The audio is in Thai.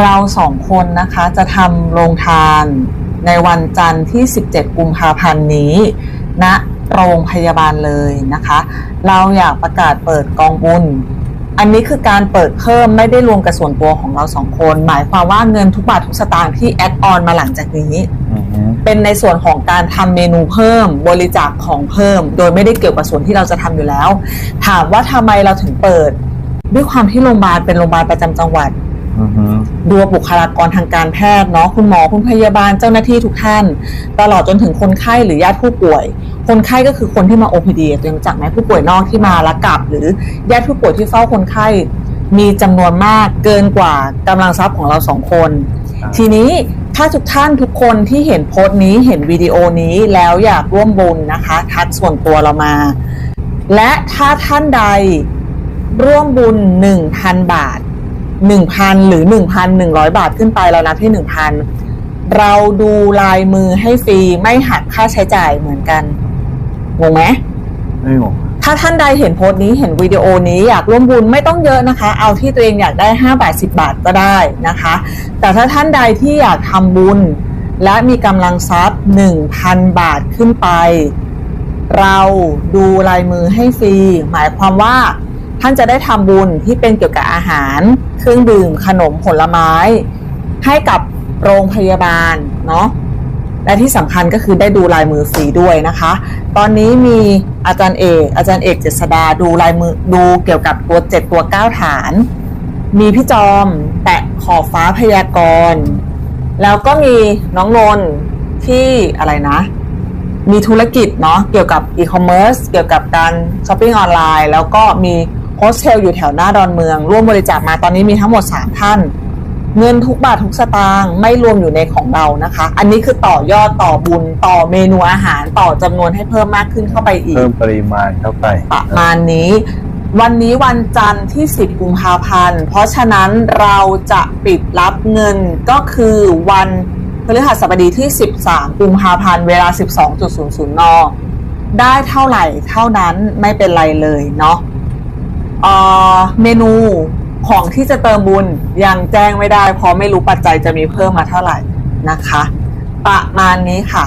เราสองคนนะคะจะทำโรงทานในวันจันทร์ที่ 17 กุมภาพันธ์นี้ณโรงพยาบาลเลยนะคะ เราอยากประกาศเปิดกองบุญ อันนี้คือการเปิดเพิ่มไม่ได้รวมกับส่วนตัวของเราสองคน หมายความว่าเงินทุกบาททุกสตางค์ที่แอดออนมาหลังจากนี้อือฮึเป็นในส่วนของการทำเมนูเพิ่มบริจาคของเพิ่ม โดยไม่ได้เกี่ยวกับส่วนที่เราจะทำอยู่แล้ว ถามว่าทำไมเราถึงเปิด ด้วยความที่โรงพยาบาลเป็นโรงพยาบาลประจำจังหวัดอือฮึ ดูบุคลากรทางการแพทย์เนาะคุณหมอคุณพยาบาลเจ้าหน้าที่ทุกท่าน ตลอดจนถึงคนไข้หรือญาติผู้ป่วย คนไข้ก็คือคนที่มา OPD ตัวเองรู้จักไหมผู้ป่วยนอกที่มาแล้วกลับ หรือญาติผู้ป่วยที่เฝ้าคนไข้มีจำนวนมากเกินกว่ากำลังทรัพย์ของเราสองคน ทีนี้ถ้าทุกท่านทุกคนที่เห็นโพสต์นี้เห็นวิดีโอนี้แล้วอยากร่วมบุญนะคะ ทักส่วนตัวเรามา และถ้าท่านใดร่วมบุญ 1,000 บาท 1,000 หรือ 1,100 บาทขึ้นไปเรานับที่ 1,000 เราดูลายมือให้ฟรีไม่หักค่าใช้จ่ายเหมือนกันงงไหมไม่งงถ้าท่านใดเห็นโพสต์นี้เห็นวิดีโอนี้อยากร่วมบุญไม่ต้องเยอะนะคะ เอาที่ตัวเองอยากได้ 5 บาท 10 บาทก็ได้นะคะ แต่ถ้าท่านใดที่อยากทำบุญ และมีกำลังทรัพย์ 1,000 บาทขึ้นไป เราดูลายมือให้ฟรี หมายความว่า ท่านจะได้ทำบุญที่เป็นเกี่ยวกับอาหาร เครื่องดื่มขนมผลไม้ ให้กับโรงพยาบาลเนาะและที่สำคัญก็คือได้ดูลายมือฟรีด้วยนะคะ ตอนนี้มีอาจารย์เอก อาจารย์เอกเจษดาดูลายมือดูเกี่ยวกับตัวเจ็ดตัวเก้าฐาน มีพี่จอมแตะขอบฟ้าพยากรณ์แล้วก็มีน้องนนท์ที่อะไรนะ มีธุรกิจเนาะเกี่ยวกับอีคอมเมิร์ซเกี่ยวกับการช้อปปิ้งออนไลน์ แล้วก็มี โฮสเทลอยู่แถวหน้าดอนเมือง ร่วมบริจาคมาตอนนี้มีทั้งหมด 3 ท่าน เงินทุกบาททุกสตางค์ไม่รวมอยู่ในของเรานะคะ อันนี้คือต่อยอดต่อบุญต่อเมนูอาหารต่อจำนวนให้เพิ่มมากขึ้นเข้าไปอีก เพิ่มปริมาณเข้าไป ประมาณนี้ วันนี้วันจันทร์ที่ 10 กุมภาพันธ์ เพราะฉะนั้นเราจะปิดรับเงินก็คือวันพฤหัสบดีที่ 13 กุมภาพันธ์เวลา 12.00 น ได้เท่าไหร่เท่านั้นไม่เป็นไรเลยเนาะเอ่อ เมนูของที่จะเติมบุญยังแจ้งไม่ได้ เพราะไม่รู้ปัจจัยจะมีเพิ่มมาเท่าไหร่นะคะ ประมาณนี้ค่ะ